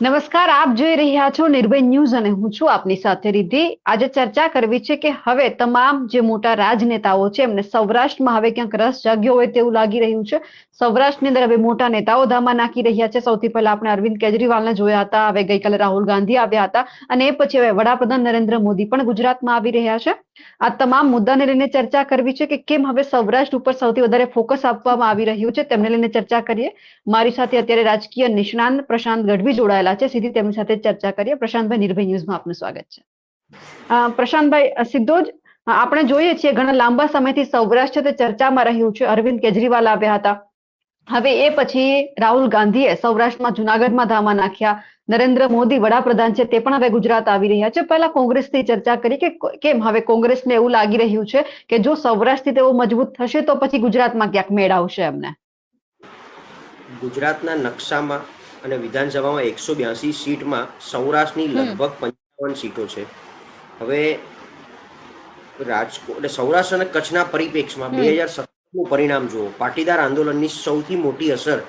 નમસ્કાર, આપ જોઈ રહ્યા છો નિર્ભય ન્યૂઝ અને હું છું આપની સાથે રીધી આજે ચર્ચા કરવી છે કે હવે તમામ જે મોટા રાજનેતાઓ છે, એમને સૌરાષ્ટ્રમાં હવે ક્યાંક રસ જાગ્યો હોય તેવું લાગી રહ્યું છે. સૌરાષ્ટ્રની અંદર હવે મોટા નેતાઓ ધામા નાખી રહ્યા છે. સૌથી પહેલા આપણે અરવિંદ કેજરીવાલને જોયા હતા, હવે ગઈકાલે રાહુલ ગાંધી આવ્યા હતા અને એ પછી હવે વડાપ્રધાન નરેન્દ્ર મોદી પણ ગુજરાતમાં આવી રહ્યા છે. આ તમામ મુદ્દાને લઈને ચર્ચા કરવી છે કે કેમ હવે સૌરાષ્ટ્ર ઉપર સૌથી વધારે ફોકસ આપવામાં આવી રહ્યું છે, તેમને લઈને ચર્ચા કરીએ. મારી સાથે અત્યારે રાજકીય નિષ્ણાંત પ્રશાંત ગઢવી જોડાયેલા છે, સીધી તેમની સાથે ચર્ચા કરીએ. પ્રશાંતભાઈ, નિર્ભય ન્યૂઝમાં આપનું સ્વાગત છે. પ્રશાંતભાઈ સીધો જ આપણે જોઈએ છીએ ઘણા લાંબા સમયથી સૌરાષ્ટ્ર ચર્ચામાં રહ્યું છે. અરવિંદ કેજરીવાલ આવ્યા હતા. હવે એ પછી રાહુલ ગાંધીએ સૌરાષ્ટ્રમાં, જુનાગઢમાં ધામા નાખ્યા. નરેન્દ્ર મોદી વડાપ્રધાન છે તે પણ હવે ગુજરાત આવી રહ્યા છે. પહેલા કોંગ્રેસની ચર્ચા કરી કે, કેમ? હવે કોંગ્રેસને એવું લાગી રહ્યું છે કે જો સૌરાષ્ટ્રથી તેઓ મજબૂત થશે તો પછી ગુજરાતમાં ક્યાંક મેળ આવશે એમને. ગુજરાતના નકશામાં અને વિધાનસભામાં એકસો બ્યાસી સીટમાં સૌરાષ્ટ્રની લગભગ પંચાવન સીટો છે. હવે રાજકોટ એટલે સૌરાષ્ટ્ર અને કચ્છના પરિપ્રેક્ષમાં. બે હજાર સત્તરનું પરિણામ જુઓ. પાટીદાર આંદોલનની સૌથી મોટી અસર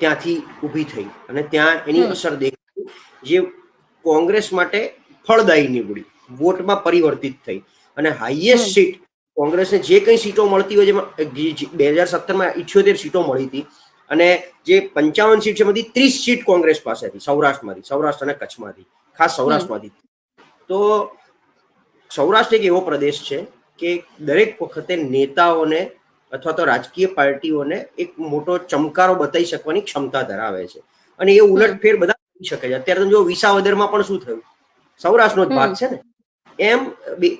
ત્યાંથી ઊભી થઈ અને ત્યાં એની અસર દેખાઈ જે કોંગ્રેસ માટે ફળદાયી નીવડી. વોટમાં પરિવર્તિત થઈ. અને હાઈએસ્ટ સીટ કોંગ્રેસને જે કંઈ સીટો મળતી હોય જેમાં બે હજાર સત્તરમાં ઇઠ્યોતેર સીટો મળી હતી અને જે પંચાવન સીટ છે એમાંથી ત્રીસ સીટ કોંગ્રેસ પાસેથી સૌરાષ્ટ્રમાંથી સૌરાષ્ટ્ર અને કચ્છમાંથી ખાસ સૌરાષ્ટ્રમાંથી. તો સૌરાષ્ટ્ર એક એવો પ્રદેશ છે કે દરેક વખતે નેતાઓને અથવા તો રાજકીય પાર્ટીઓને એક મોટો ચમકારો બતાવી શકવાની ક્ષમતા ધરાવે છે. અને એ ઉલટફેર બધા કરી શકે છે. અત્યારે તમે જો વિસાવદરમાં પણ શું થયું? સૌરાષ્ટ્રનો જ ભાગ છે ને. એમ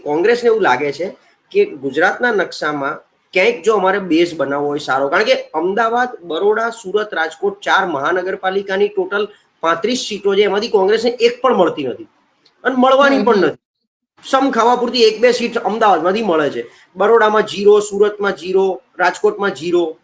કોંગ્રેસને એવું લાગે છે કે ગુજરાતના નકશામાં ક્યાંક જો અમારે બેઝ બનાવવો હોય સારો. કારણ કે અમદાવાદ બરોડા સુરત રાજકોટ ચાર મહાનગરપાલિકાની ટોટલ પાંત્રીસ સીટો છે. એમાંથી કોંગ્રેસને એક પણ મળતી નથી. અને મળવાની પણ નથી. સમ ખાવા પૂરતી એક બે સીટ અમદાવાદમાંથી મળે છે. બરોડામાં જીરો સુરતમાં જીરો રાજકોટમાં જીરો.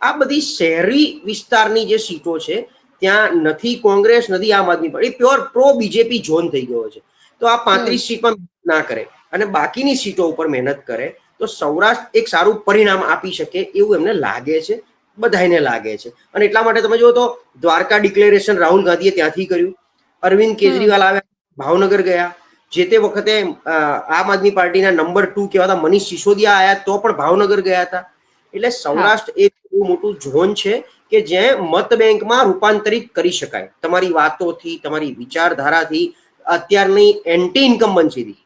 આ બધી શહેરી વિસ્તારની જે સીટો છે ત્યાં નથી કોંગ્રેસ નથી Aam Aadmi party. Pure pro BJP zone થઈ ગયો છે. તો આ પાંત્રીસ સીટમાં ના કરે. અને બાકીની સીટો ઉપર મહેનત કરે. તો સૌરાષ્ટ્ર એક સારું પરિણામ આપી શકે એવું એમને લાગે છે બધાને લાગે છે. અને એટલા માટે તમે જુઓ તો દ્વારકા ડિક્લેરેશન રાહુલ ગાંધીએ ત્યાંથી કર્યું. અરવિંદ કેજરીવાલ આવ્યા ભાવનગર ગયા. જે તે વખતે આમ આદમી પાર્ટીના નંબર ટુ કહેવાતા મનીષ સિસોદિયા આવ્યા તો પણ ભાવનગર ગયા હતા. એટલે સૌરાષ્ટ્ર એક એવું મોટું ઝોન છે કે જે મત બેંકમાં રૂપાંતરિત કરી શકાય. તમારી વાતોથી તમારી વિચારધારાથી અત્યારની એન્ટી ઇન્કમ્બન્સીથી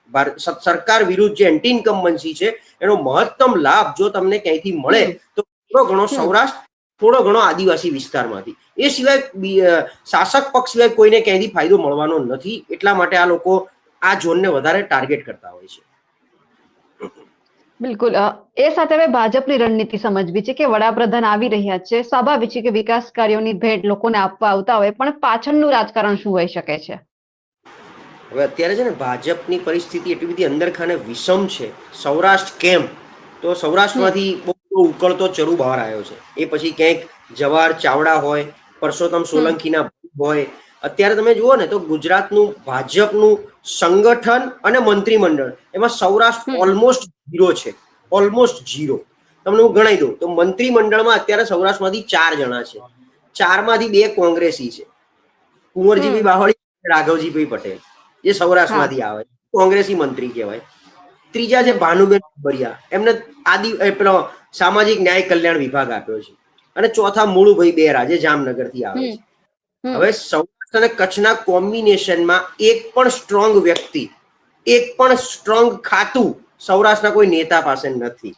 સરકાર વિરુદ્ધ જે એન્ટી ઇન્કમ્બન્સી છે એનો મહત્તમ લાભ જો તમને ક્યાંયથી મળે તો થોડો ઘણો સૌરાષ્ટ્ર થોડો ઘણો આદિવાસી વિસ્તારમાંથી. એ સિવાય શાસક પક્ષ સિવાય કોઈને ક્યાંયથી ફાયદો મળવાનો નથી એટલા માટે આ લોકો આ ઝોનને વધારે ટાર્ગેટ કરતા હોય છે. બિલકુલ. એ સાથે હવે ભાજપની રણનીતિ સમજવી છે કે વડાપ્રધાન આવી રહ્યા છે. સ્વાભાવિક છે કે વિકાસ કાર્યોની ભેટ લોકોને આપવા આવતા હોય પણ પાછળનું રાજકારણ શું હોઈ શકે છે? હવે અત્યારે છે ને ભાજપની પરિસ્થિતિ એટલી બધી અંદર ખાને વિષમ છે. સૌરાષ્ટ્ર કેમ? તો સૌરાષ્ટ્રમાંથી બહુ ઉકળતો ચરુ બહાર આવ્યો છે. એ પછી ક્યાંક જવાહર ચાવડા હોય પરસોત્તમ સોલંકીના હોય અત્યારે તમે જુઓ ને તો ગુજરાતનું ભાજપનું સંગઠન અને મંત્રીમંડળ એમાં સૌરાષ્ટ્ર ઓલમોસ્ટ ઝીરો છે. ઓલમોસ્ટ ઝીરો તમને હું ગણાઈ દઉં. તો મંત્રીમંડળમાં અત્યારે સૌરાષ્ટ્રમાંથી ચાર જણા છે. ચારમાંથી બે કોંગ્રેસી છે. કુંવરજીભાઈ બાહોળી રાઘવજીભાઈ પટેલ. જે સૌરાષ્ટ્રમાંથી આવે કોંગ્રેસી મંત્રી કહેવાય. ત્રીજા છે ભાનુબેન બરિયા એમને આદિ પેલો સામાજિક ન્યાય કલ્યાણ વિભાગ આપ્યો છે. અને ચોથા મૂળુભાઈ બેરા જે જામનગરથી આવે છે. હવે સૌરાષ્ટ્ર અને કચ્છના કોમ્બિનેશનમાં એક પણ સ્ટ્રોંગ વ્યક્તિ એક પણ સ્ટ્રોંગ ખાતું સૌરાષ્ટ્રના કોઈ નેતા પાસે નથી.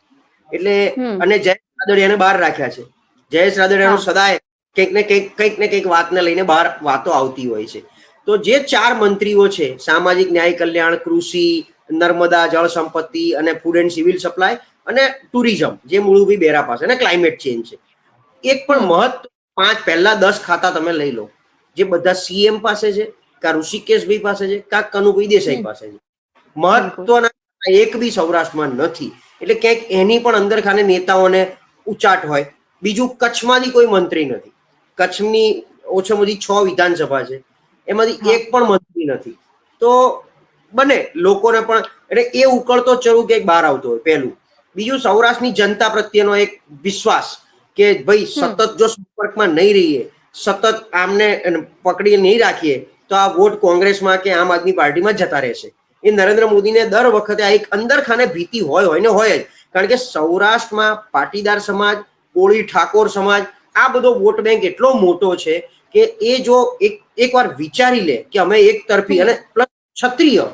એટલે અને જયેશ રાદડિયાને બહાર રાખ્યા છે. જયેશ રાદડિયાનું. સદાય કંઈક ને કંઈક કંઈક ને કંઈક વાતને લઈને બહાર વાતો આવતી હોય છે. તો જે ચાર મંત્રીઓ છે સામાજિક ન્યાય કલ્યાણ કૃષિ નર્મદા જળ સંપત્તિ અને ફૂડ એન્ડ સિવિલ સપ્લાય અને ટુરિઝમ જે મુળુભાઈ બેરા પાસે અને ક્લાઇમેટ ચેન્જ છે. એક પણ. મહત્વ પાંચ પહેલા દસ ખાતા તમે લઈ લો. જે બધા સીએમ પાસે છે કા ઋષિકેશભાઈ પાસે છે કા કનુભાઈ દેસાઈ પાસે છે. મહત્વના એક બી સૌરાષ્ટ્રમાં નથી. એટલે ક્યાંક એની પણ અંદર ખાને નેતાઓને ઉચાટ હોય. બીજું કચ્છમાંથી કોઈ મંત્રી નથી. કચ્છની ઓછામાં ઓછી છ વિધાનસભા છે. એમાંથી એક પણ મંત્રી નથી. તો બને લોકોને પણ એટલે એ ઉકળતો ચરુ ક્યાંક બહાર આવતો હોય પહેલું. બીજું સૌરાષ્ટ્રની જનતા પ્રત્યેનો એક વિશ્વાસ કે ભાઈ સતત જો સંપર્કમાં નહીં રહીએ સતત આમને પકડી નહીં રાખીએ તો આ વોટ કોંગ્રેસમાં કે આમ આદમી પાર્ટીમાં જતા રહેશે. એ નરેન્દ્ર મોદીને દર વખતે આ એક અંદર ખાને ભીતિ હોય હોય ને હોય જ. કારણ કે સૌરાષ્ટ્રમાં પાટીદાર સમાજ કોળી ઠાકોર સમાજ આ બધો વોટ બેંક એટલો મોટો છે કે એ જો એક એકવાર વિચારી લે કે અમે એક તરફી અને પ્લસ ક્ષત્રિય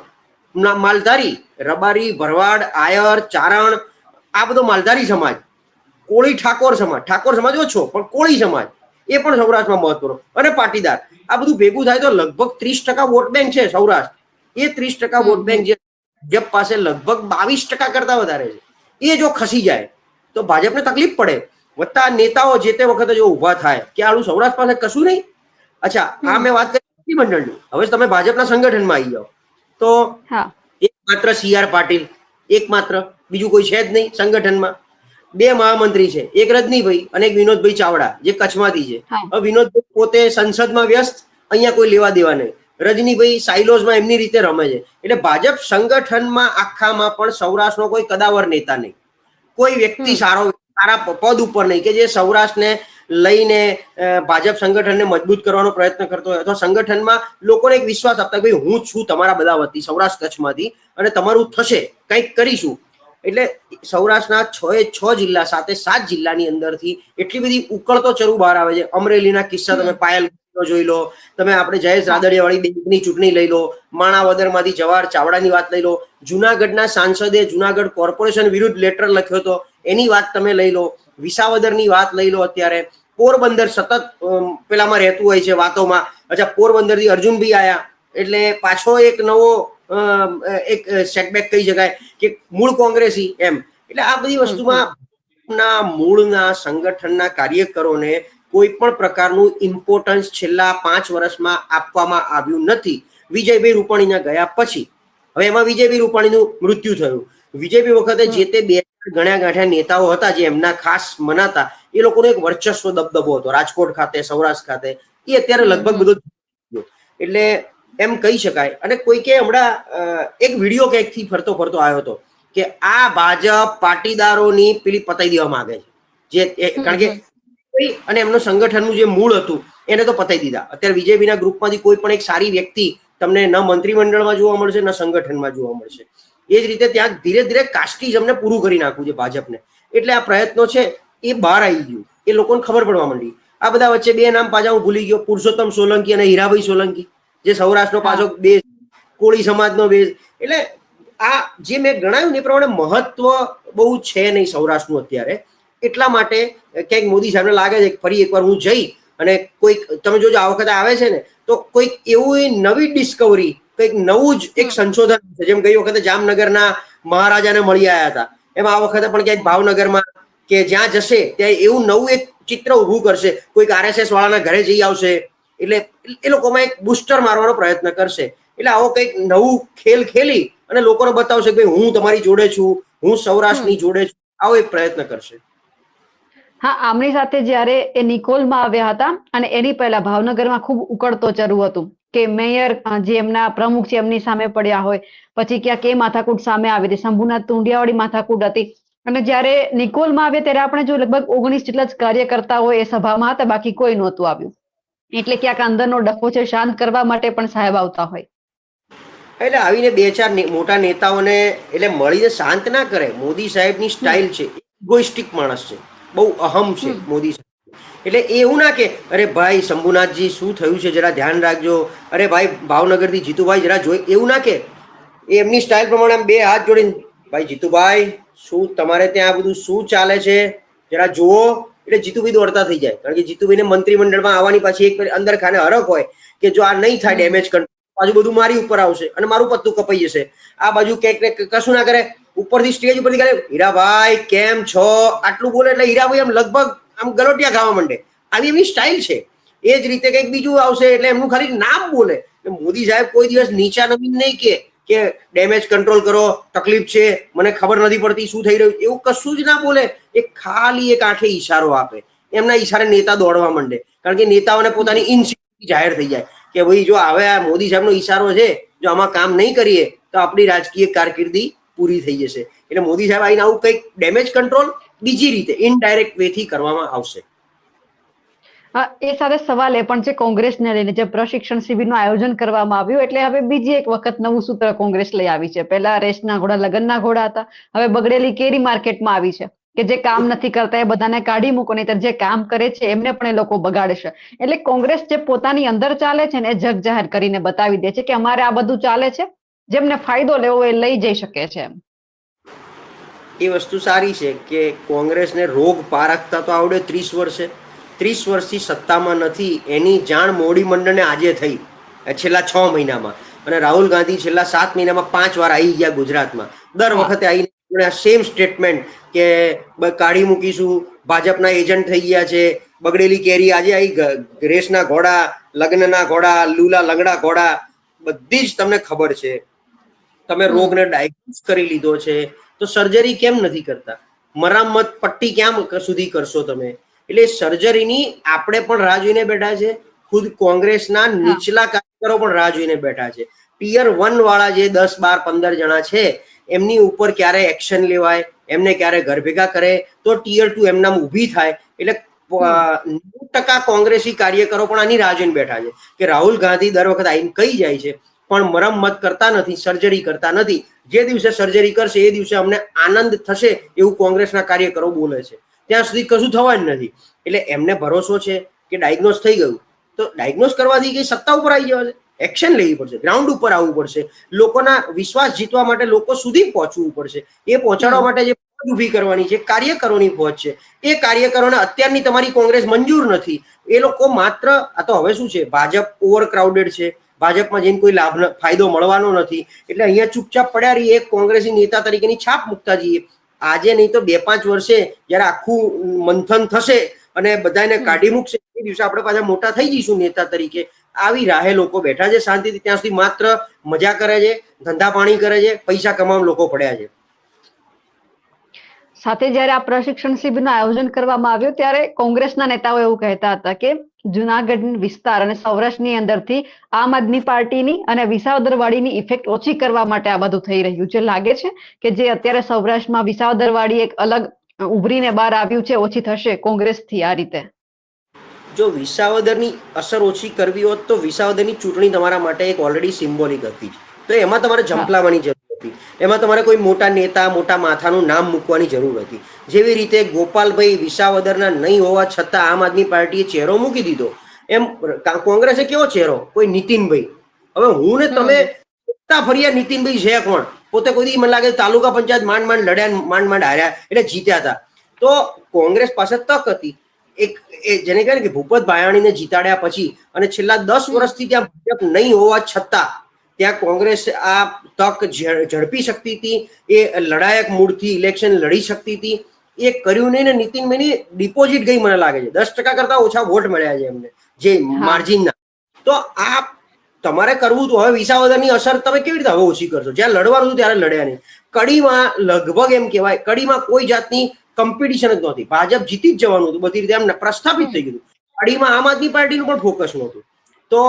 ના- માલધારી રબારી ભરવાડ આયર ચારણ આ બધો માલધારી સમાજ કોળી ઠાકોર સમાજ ઠાકોર સમાજ ઓછો પણ કોળી સમાજ એ પણ સૌરાષ્ટ્રમાં મહત્વનો. અને પાટીદાર આ બધું ભેગું થાય તો લગભગ ત્રીસ ટકા વોટ બેંક છે સૌરાષ્ટ્ર. એ ત્રીસ ટકા વોટ બેંક જે ભાજપ પાસે લગભગ બાવીસ ટકા કરતા વધારે છે. એ જો ખસી જાય તો ભાજપને તકલીફ પડે. વત્તા નેતાઓ જે તે વખતે જો ઊભા થાય કે આનું સૌરાષ્ટ્ર પાસે કશું નહીં અચ્છા આ મેં વાત કરી મંડળની હવે તમે ભાજપના સંગઠનમાં આવી જાઓ. તો એક માત્ર સી આર પાટીલ એક માત્ર બીજું કોઈ છે જ નહીં સંગઠનમાં. બે મહામંત્રી છે એક રજનીભાઈ અને એક વિનોદભાઈ ચાવડા જે કચ્છમાંથી છે. હવે વિનોદભાઈ પોતે સંસદમાં વ્યસ્ત અહીંયા કોઈ લેવા દેવા નહીં. રજનીભાઈ સાઇલોઝમાં એમની રીતે રમે છે. એટલે ભાજપ સંગઠનમાં આખામાં પણ સૌરાષ્ટ્રનો કોઈ કદાવર નેતા નહીં. કોઈ વ્યક્તિ સારો સારા પદ ઉપર નહીં કે જે સૌરાષ્ટ્રને લઈને ભાજપ સંગઠનને મજબૂત કરવાનો પ્રયત્ન કરતો હોય અથવા સંગઠનમાં લોકોને એક વિશ્વાસ આપતા ભાઈ હું છું તમારા બધા વતી સૌરાષ્ટ્ર કચ્છમાંથી અને તમારું થશે, કંઈક કરીશું. એટલે સૌરાષ્ટ્રના છ એ છ જિલ્લા સાથે સાત જિલ્લાની અંદરથી એટલી બધી ઉકળતો ચરુ બહાર આવે છે. અમરેલીના કિસ્સા તમે પાયલ જોઈ લો, તમે આપણે જયેશ રાદડિયાવાળી બેંકની ચૂંટણી લઈ લો, માણાવદરમાંથી જવાહર ચાવડાની વાત લઈ લો, જુનાગઢના સાંસદે જુનાગઢ કોર્પોરેશન વિરુદ્ધ લેટર લખ્યો હતો, એની વાત તમે લઈ લો, વિસાવદરની વાત લઈ લો અત્યારે. પોરબંદર સતત પેલામાં રહેતું હોય છે વાતોમાં. અચ્છા, પોરબંદરથી અર્જુનભાઈ આયા. એટલે પાછો એક નવો એક સેટબેક કહી શકાય કે મૂળ કોંગ્રેસી એમ. એટલે આ બધી વસ્તુમાં મૂળના સંગઠનના કાર્યકરોને કોઈ પણ પ્રકારનું ઇમ્પોર્ટન્સ છેલ્લા પાંચ વર્ષમાં આપવામાં આવ્યું નથી. વિજયભાઈ રૂપાણીના ગયા પછી. હવે એમાં વિજયભાઈ રૂપાણીનું મૃત્યુ થયું. વિજયભાઈ વખતે જે તે બે ગણ્યા ગાંઠ્યા નેતાઓ હતા જે એમના ખાસ મનાતા એ લોકોનો એક વર્ચસ્વ દબદબો હતો. રાજકોટ ખાતે સૌરાષ્ટ્ર ખાતે. એ અત્યારે લગભગ બધો એટલે એમ કહી શકાય. અને કોઈકે હમણાં એક વીડિયો ક્યાંકથી ફરતો ફરતો આવ્યો હતો કે આ ભાજપ પાટીદારોની પેલી પતાઈ દેવા માંગે છે. જે કારણ કે અને એમનું સંગઠનનું જે મૂળ હતું એને તો પતાઈ દીધા. અત્યારે વિજયભાઈના ગ્રુપમાંથી કોઈ પણ એક સારી વ્યક્તિ તમને ન મંત્રીમંડળમાં જોવા મળશે ન સંગઠનમાં જોવા મળશે. એ જ રીતે ત્યાં ધીરે ધીરે કાસ્ટિઝમને પૂરું કરી નાખવું છે ભાજપને. એટલે આ પ્રયત્નો છે એ બહાર આવી ગયું. એ લોકોને ખબર પડવા માંડી. આ બધા વચ્ચે બે નામ પાછા હું ભૂલી ગયો. પુરુષોત્તમ સોલંકી અને હીરાભાઈ સોલંકી. જે સૌરાષ્ટ્રનો પાછો બેઝ કોળી સમાજનો બેઝ એટલે આ જે મેં ગણાયું ને એ પ્રમાણે મહત્વ બહુ છે નહીં સૌરાષ્ટ્રનું અત્યારે. એટલા માટે ક્યાંક મોદી સાહેબને લાગે છે કે ફરી એકવાર હું જઈ અને કોઈક તમે જોજો આ વખતે આવે છે ને તો કોઈક એવું નવી ડિસ્કવરી કંઈક નવું જ એક સંશોધન છે. જેમ ગઈ વખતે જામનગરના મહારાજાને મળી આવ્યા હતા. એમ આ વખતે પણ ક્યાંક ભાવનગરમાં કે જ્યાં જશે ત્યાં એવું નવું એક ચિત્ર ઊભું કરશે. કોઈક આરએસએસ વાળાના ઘરે જઈ આવશે. એટલે એ લોકોમાં એક બુસ્ટર મારવાનો પ્રયત્ન કરશે. એટલે આવો કંઈક નવું ખેલ ખેલી અને લોકોને બતાવશે કે ભાઈ હું તમારી જોડે છું હું સૌરાષ્ટ્રની જોડે છું. આવો એક પ્રયત્ન કરશે. હા આમની સાથે જ્યારે એ નિકોલમાં આવ્યા હતા અને એની પહેલા ભાવનગરમાં ખૂબ ઉકળતો ચરુ હતું કે મેયર જે એમના પ્રમુખ છે એમની સામે પડ્યા હોય. પછી ક્યાંક એ માથાકૂટ સામે આવી હતી. શંભુનાથ ટુંડિયાવાળી માથાકૂટ હતી. અને જ્યારે નિકોલમાં આવ્યા ત્યારે આપણે જો લગભગ ઓગણીસ જેટલા જ કાર્યકર્તાઓ એ સભામાં હતા બાકી કોઈ નહોતું આવ્યું. એટલે ક્યાંક અંદરનો ડખો છે શાંત કરવા માટે પણ સાહેબ આવતા હોય. એટલે આવીને બે ચાર મોટા નેતાઓને એટલે મળીને શાંત ના કરે. મોદી સાહેબની સ્ટાઇલ છે. ઇગોઇસ્ટિક માણસ છે. બહુ અહમ છે મોદી સાહેબ. એટલે એવું ના કે અરે ભાઈ શંભુનાથજી શું થયું છે? જરા ધ્યાન રાખજો. અરે ભાઈ ભાવનગરથી જીતુભાઈ જરા જોઈ એવું ના કે. એ એમની સ્ટાઇલ પ્રમાણે આમ બે હાથ જોડીને ભાઈ જીતુભાઈ શું તમારે ત્યાં આ બધું શું ચાલે છે? જરા જુઓ. એટલે જીતુભાઈ દોડતા થઈ જાય. કારણ કે જીતુભાઈને મંત્રીમંડળમાં આવવાની પાછી એક અંદર ખાને હરખ હોય કે જો આ નહીં થાય ડેમેજ કંટ્રોલ બાજુ બધું મારી ઉપર આવશે અને મારું પત્તું કપાઈ જશે. આ બાજુ ક્યાંક ને કશું ના કરે. ઉપરથી સ્ટેજ ઉપરથી કરે હીરાભાઈ, કેમ છો? આટલું બોલે એટલે હીરાભાઈ આમ લગભગ આમ ગલોટિયા ખાવા માંડે. આવી એમની સ્ટાઇલ છે. એ જ રીતે કંઈક બીજું આવશે એટલે એમનું ખાલી નામ બોલે. મોદી સાહેબ કોઈ દિવસ નીચા નવીન નહીં કે. કે ડેમેજ કંટ્રોલ કરો, તકલીફ છે, મને ખબર નથી પડતી શું થઈ રહ્યું, એવું કશું જ ના બોલે. એ ખાલી એક આંખે ઈશારો આપે. એમના ઈશારે નેતા દોડવા માંડે. કારણ કે નેતાઓને પોતાની ઇન્સિક્યુરિટી જાહેર થઈ જાય. કે ભાઈ, જો હવે આ મોદી સાહેબનો ઈશારો છે, જો આમાં કામ નહીં કરીએ, તો આપણી રાજકીય કારકિર્દી પૂરી થઈ જશે. એટલે મોદી સાહેબ આવીને આવું કંઈક ડેમેજ કંટ્રોલ બીજી રીતે ઇનડાયરેક્ટ વેથી કરવામાં આવશે. એ સાથે સવાલ એ, પણ છે કોંગ્રેસને લઈને જે પ્રશિક્ષણ શિબિરનું આયોજન કરવામાં આવ્યું, એટલે હવે બીજી એક વખત નવું સૂત્ર કોંગ્રેસ લઈ આવી છે. પહેલા રેસના ઘોડા, લગ્નના ઘોડા હતા, હવે બગડેલી કેરી માર્કેટમાં આવી છે, કે જે કામ નથી કરતા, એ બધાને કાઢી મૂકો નહીં જે કામ કરે છે, એમને પણ એ લોકો બગાડશે. એટલે કોંગ્રેસ જે પોતાની અંદર ચાલે છે ને, એ જગ જાહેર કરીને બતાવી દે છે કે અમારે આ બધું ચાલે છે, જેમને ફાયદો લેવો એ લઈ જઈ શકે છે એ વસ્તુ સારી છે કે કોંગ્રેસને રોગ પારખતા તો આવડે ત્રીસ વર્ષે ત્રીસ વર્ષથી સત્તામાં નથી એની જાણ મોડી મંડળને આજે થઈ છેલ્લા છ મહિનામાં. અને રાહુલ ગાંધી છેલ્લા સાત મહિનામાં પાંચ વાર આવી ગયા ગુજરાતમાં. દર વખતે આવીને સેમ સ્ટેટમેન્ટ કે કાઢી મૂકીશું ભાજપના એજન્ટ થઈ ગયા છે બગડેલી કેરી આજે આવી રેસના ઘોડા લગ્નના ઘોડા લૂલા લંગડા ઘોડા બધી જ તમને ખબર છે. તમે રોગને ડાયગ્નોસ કરી લીધો છે. તો સર્જરી કેમ નથી કરતા? મરામત પટ્ટી ક્યાં સુધી કરશો તમે? એટલે સર્જરીની આપણે પણ રાહ જોઈને બેઠા છે. ખુદ કોંગ્રેસના નીચલા કાર્યકરો પણ રાહ જોઈને બેઠા છે. પિયર વન વાળા જે દસ બાર પંદર જણા છે એમની ઉપર ક્યારે એક્શન લેવાય એમને ક્યારે ઘર ભેગા કરે તો ટીયર ટુ એમના ઊભી થાય. એટલે નેવું ટકા કોંગ્રેસી કાર્યકરો પણ આની રાહ જોઈને બેઠા છે કે રાહુલ ગાંધી દર વખત આવીને કહી જાય છે પણ મરમ્મત કરતા નથી સર્જરી કરતા નથી. જે દિવસે સર્જરી કરશે એ દિવસે અમને આનંદ થશે એવું કોંગ્રેસના કાર્યકરો બોલે છે. ત્યાં સુધી કશું થવાનું નથી. એટલે એમને ભરોસો છે કે ડાયગ્નોઝ થઈ ગયું. તો ડાયગ્નોઝ કરવાથી કઈ સત્તા ઉપર આવી જવા છે? એક્શન લેવી પડશે. ગ્રાઉન્ડ ઉપર આવવું પડશે. લોકોના વિશ્વાસ જીતવા માટે લોકો સુધી પહોંચવું પડશે. એ પહોંચાડવા માટે જે ઊભી કરવાની છે, કાર્યકરોની પહોંચ છે. એ કાર્યકરોને અત્યારની તમારી કોંગ્રેસ મંજૂર નથી. એ લોકો માત્ર, આ તો હવે શું છે? ભાજપ ઓવર ક્રાઉડેડ છે. ભાજપમાં જઈને કોઈ લાભ ફાયદો મળવાનો નથી. એટલે અહીંયા ચૂપચાપ પડ્યા રહીએ. એક કોંગ્રેસી નેતા તરીકેની છાપ મૂકતા જઈએ. આજે નહીં તો બે પાંચ વર્ષે જ્યારે આખું મંથન થશે અને બધાને કાઢી મૂકશે એ દિવસે આપણે પાછા મોટા થઈ જઈશું નેતા તરીકે. આવી રાહે લોકો બેઠા છે શાંતિથી ત્યાં સુધી માત્ર મજા કરે છે ધંધા પાણી કરે છે પૈસા કમાવા લોકો પડ્યા છે. સાથે જ્યારે આ પ્રશિક્ષણ શિબિરનું આયોજન કરવામાં આવ્યું ત્યારે કોંગ્રેસના નેતાઓ એવું કહેતા હતા કે જુનાગઢ વિસ્તાર અને સૌરાષ્ટ્રની અંદરથી આમ આદમી પાર્ટીની અને વિસાવદરવાડીની ઇફેક્ટ ઓછી કરવા માટે આ બધું થઈ રહ્યું છે. લાગે છે કે જે અત્યારે સૌરાષ્ટ્રમાં વિસાવદરવાડી એક અલગ ઉભરીને બહાર આવ્યું છે ઓછી થશે કોંગ્રેસથી આ રીતે? જો વિસાવદરની અસર ઓછી કરવી હોત તો વિસાવદરની ચૂંટણી તમારા માટે એક ઓલરેડી સિમ્બોલિક હતી. તો એમાં તમારે ઝંપલાવાની જરૂર હતી. એમાં તમારે કોઈ મોટા નેતા મોટા માથાનું નામ મૂકવાની જરૂર હતી. જેવી રીતે ગોપાલભાઈ વિસાવદરના નહીં હોવા છતાં આમ આદમી પાર્ટીએ ચહેરો મૂકી દીધો. એમ કોંગ્રેસે કેવો ચહેરો? કોઈ નીતિનભાઈ. હવે હું ને તમે ફર્યા નીતિનભાઈ છે કોણ? પોતે કોઈ મને લાગે તાલુકા પંચાયત માંડ માંડ લડ્યા માંડ માંડ હાર્યા એટલે જીત્યા હતા. તો કોંગ્રેસ પાસે તક હતી. એક એ જેને કહે કે ભૂપત ભાયાણીને જીતાડ્યા પછી અને છેલ્લા દસ વર્ષથી ત્યાં ભાજપ નહીં હોવા છતાં ત્યાં કોંગ્રેસ આ તક ઝડપી શકતી હતી. એ લડાયક મૂળથી ઇલેક્શન લડી શકતી હતી. એ કર્યું નહીં ને નીતિનભાઈની ડિપોઝિટ ગઈ મને લાગે છે. દસ ટકા કરતા ઓછા વોટ મળ્યા છે એમને જે માર્જિનના તો આ તમારે કરવું તો હવે વિસાવદરની અસર તમે કેવી રીતે હવે ઓછી કરશો? જ્યાં લડવાનું હતું ત્યારે લડ્યા નહીં. કડીમાં લગભગ એમ કહેવાય કડીમાં કોઈ જાતની કોમ્પિટિશન જ નહોતી. ભાજપ જીતી જ જવાનું હતું બધી રીતે એમને પ્રસ્થાપિત થઈ ગયું કડીમાં આમ આદમી પાર્ટીનું પણ ફોકસ નહોતું. તો.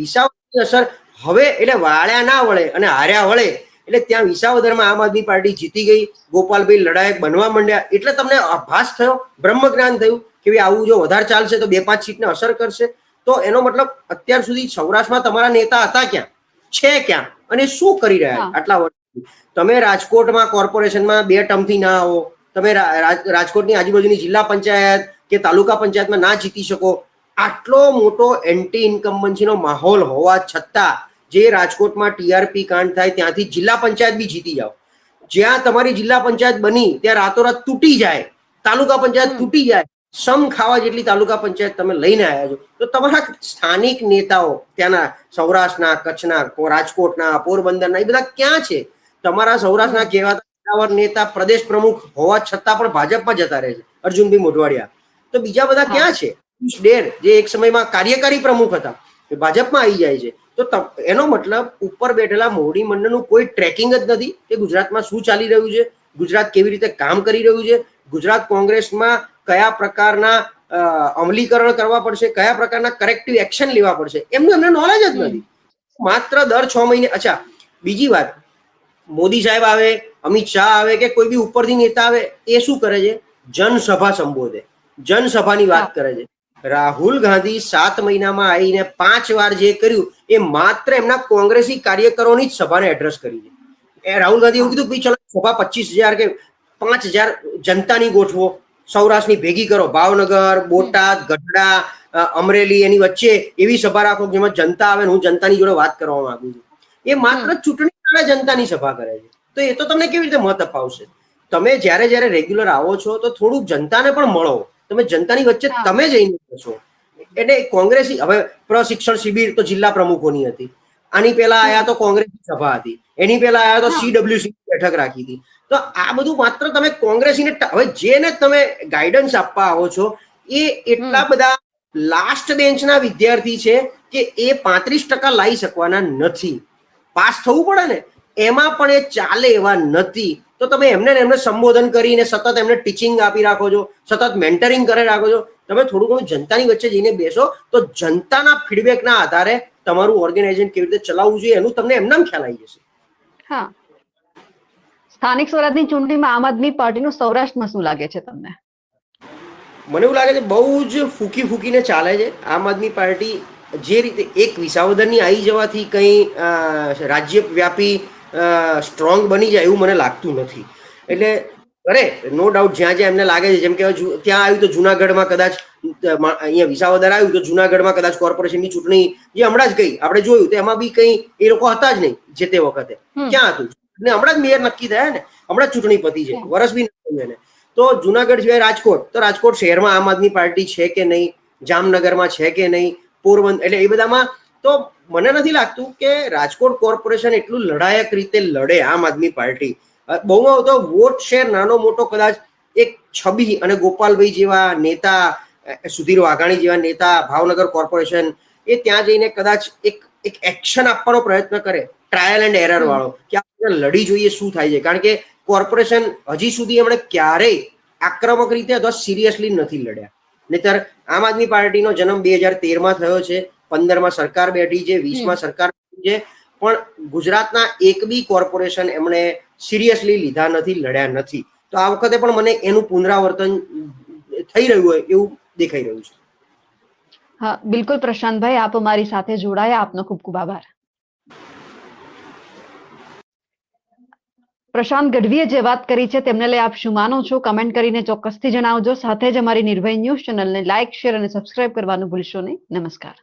વિસાવદરની અસર હવે એટલે વાળ્યા ના વળે અને હાર્યા વળે એટલે ત્યાં વિસાવદરમાં આમ આદમી પાર્ટી જીતી ગઈ ગોપાલભાઈ લડાયક બનવા માંડ્યા. એટલે તમને આભાસ થયો બ્રહ્મ જ્ઞાન થયું કે ભાઈ આવું જો વધારે ચાલશે તો બે પાંચ સીટને અસર કરશે. તો એનો મતલબ અત્યાર સુધી સૌરાષ્ટ્રમાં તમારા નેતા હતા ક્યાં? છે ક્યાં? અને શું કરી રહ્યા આટલા વર્ષ તમે રાજકોટમાં કોર્પોરેશનમાં બે ટર્મથી ના આવો. તમે રાજકોટની આજુબાજુની જિલ્લા પંચાયત કે તાલુકા પંચાયતમાં ના જીતી શકો. આટલો મોટો એન્ટી ઇન્કમ્બન્સીનો માહોલ હોવા છતાં જે રાજકોટમાં ટીઆરપી કાંડ થાય ત્યાંથી જિલ્લા પંચાયત બી જીતી જાઓ. જ્યાં તમારી જિલ્લા પંચાયત બની ત્યાં રાતોરાત તૂટી જાય તાલુકા પંચાયત તૂટી જાય સમ ખાવા જેટલી તાલુકા પંચાયત તમે લઈને આવ્યા છો. તો તમારા સ્થાનિક નેતાઓ ત્યાંના સૌરાષ્ટ્રના કચ્છના રાજકોટના પોરબંદરના એ બધા ક્યાં છે? તમારા સૌરાષ્ટ્રના કહેવાતા નેતા પ્રદેશ પ્રમુખ હોવા છતાં પણ ભાજપમાં જતા રહે છે અર્જુનભાઈ મોઢવાડિયા. તો બીજા બધા ક્યાં છે? ડેર જે એક સમયમાં કાર્યકારી પ્રમુખ હતા ભાજપમાં આવી જાય છે. તો એનો મતલબ ઉપર બેઠેલા મોવડી મંડળનું કોઈ ટ્રેકિંગ જ નથી કે ગુજરાતમાં શું ચાલી રહ્યું છે ગુજરાત કેવી રીતે કામ કરી રહ્યું છે ગુજરાત કોંગ્રેસમાં કયા પ્રકારના અમલીકરણ કરવા પડશે કયા પ્રકારના કરેક્ટિવ એક્શન લેવા પડશે એમનું એમને નોલેજ જ નથી. માત્ર દર છ મહિને અચ્છા બીજી વાત. મોદી સાહેબ આવે અમિત શાહ આવે કે કોઈ બી ઉપરથી નેતા આવે એ શું કરે છે? જનસભા સંબોધે. જનસભાની વાત કરે છે. રાહુલ ગાંધી સાત મહિનામાં આવીને પાંચ વાર જે કર્યું એ માત્ર એમના કોંગ્રેસી કાર્યકરોની જ સભાને એડ્રેસ કરી છે. એ રાહુલ ગાંધી એવું કીધું કે ચલો સભા પચીસ હજાર કે પાંચ હજાર જનતાની ગોઠવો. સૌરાષ્ટ્રની ભેગી કરો. ભાવનગર બોટાદ ગઢડા અમરેલી એની વચ્ચે એવી સભા રાખો જેમાં જનતા આવે હું જનતાની જોડે વાત કરવા માંગુ છું. એ માત્ર ચૂંટણી જનતાની સભા કરે છે. તો એ તો તમને કેવી રીતે મત અપાવશે? તમે જ્યારે જ્યારે રેગ્યુલર આવો છો તો થોડુંક જનતાને પણ મળો. તમે જનતાની વચ્ચે. તમે જઈને છો એટલે કોંગ્રેસી હવે પ્રશિક્ષણ શિબિર તો જિલ્લા પ્રમુખોની હતી. આની પહેલા આયા તો કોંગ્રેસની સભા હતી. એની પહેલા આયા તો. સીડબ્લ્યુસી બેઠક રાખી હતી. તો આ બધું માત્ર તમે કોંગ્રેસીને હવે જેને તમે ગાઈડન્સ આપવા આવો છો એ એટલા બધા લાસ્ટ બેન્ચના વિદ્યાર્થી છે કે એ પાંત્રીસ ટકા લાવી શકવાના નથી. પાસ થવું પડે ને? એમાં પણ એ ચાલે એવા નથી. તો તમે એમને એમને સંબોધન કરીને સતત એમને ટીચિંગ આપી રાખો છો સતત મેન્ટરિંગ કરી રાખો છો. તમે થોડું ઘણું જનતાની વચ્ચે જઈને બેસો તો જનતાના ફીડબેકના આધારે તમારું ઓર્ગેનાઇઝેશન કેવી રીતે ચલાવવું જોઈએ એનું તમને એમનામ ખ્યાલ આવી જશે. હા. સ્થાનિક સ્વરાજની ચૂંટણીમાં આમ આદમી પાર્ટીનું સૌરાષ્ટ્રમાં શું લાગે છે તમને? મને એવું લાગે છે બહુ જ ફૂકી ફૂકીને ચાલે છે. આમ આદમી પાર્ટી જે રીતે એક વિસાવદરની આવી જવાથી કંઈ અ, રાજ્યવ્યાપી સ્ટ્રોંગ બની જાય એવું મને લાગતું નથી. એટલે અરે નો ડાઉટ જ્યાં જ્યાં એમને લાગે છે જેમ કે ત્યાં આવ્યું તો જુનાગઢમાં કદાચ અહીંયા વિસાવદર આવ્યું તો જુનાગઢમાં કદાચ કોર્પોરેશનની ચૂંટણી જે હમણાં જ ગઈ આપણે જોયું તો એમાં બી કઈ એ લોકો હતા જ નહીં જે તે વખતે. ક્યાં હતું? ને હમણાં જ મેયર નક્કી થયા ને હમણાં ચૂંટણી પતી છે વર્ષ બી નથી એને. તો જુનાગઢ સિવાય રાજકોટ તો રાજકોટ શહેરમાં આમ આદમી પાર્ટી છે કે નહીં? જામનગરમાં છે કે નહીં? પોરબંદર એટલે એ બધામાં તો મને નથી લાગતું કે રાજકોટ કોર્પોરેશન એટલું લડાયક રીતે લડે આમ આદમી પાર્ટી. બહુમાં તો વોટ શેર નાનો મોટો કદાચ એક છબી અને ગોપાલભાઈ જેવા નેતા સુધીર વાઘાણી જેવા નેતા ભાવનગર કોર્પોરેશન એ ત્યાં જઈને કદાચ એક એક એક્શન આપવાનો પ્રયત્ન કરે ટ્રાયલ એન્ડ એરર વાળો કે આપણે લડી જોઈએ શું થાય છે? કારણ કે કોર્પોરેશન હજી સુધી એમણે ક્યારેય આક્રમક રીતે અથવા સિરિયસલી નથી લડ્યા. નહીતર આમ આદમી પાર્ટીનો જન્મ બે હજાર તેરમાં થયો છે પંદરમાં સરકાર બેઠી છે વીસમાં સરકાર બેઠી છે પણ ગુજરાતના એક બી કોર્પોરેશન એમણે સિરિયસલી લીધા નથી, લડ્યા નથી. તો આ વખતે પણ મને એનું પુનરાવર્તન થઈ રહ્યું હોય એવું દેખાઈ રહ્યું છે. હા, બિલકુલ પ્રશાંતભાઈ, આપ અમારી સાથે જોડાયા. આપનો ખૂબ ખૂબ આભાર. પ્રશાંત ગઢવીએ જે વાત કરી છે તેમને લઈ આપ શું માનો છો? કમેન્ટ કરીને ચોક્કસથી જણાવજો. સાથે જ અમારી નિર્ભય ન્યૂઝ ચેનલને લાઇક, શેર અને સબસ્ક્રાઇબ કરવાનું ભૂલશો નહીં. નમસ્કાર.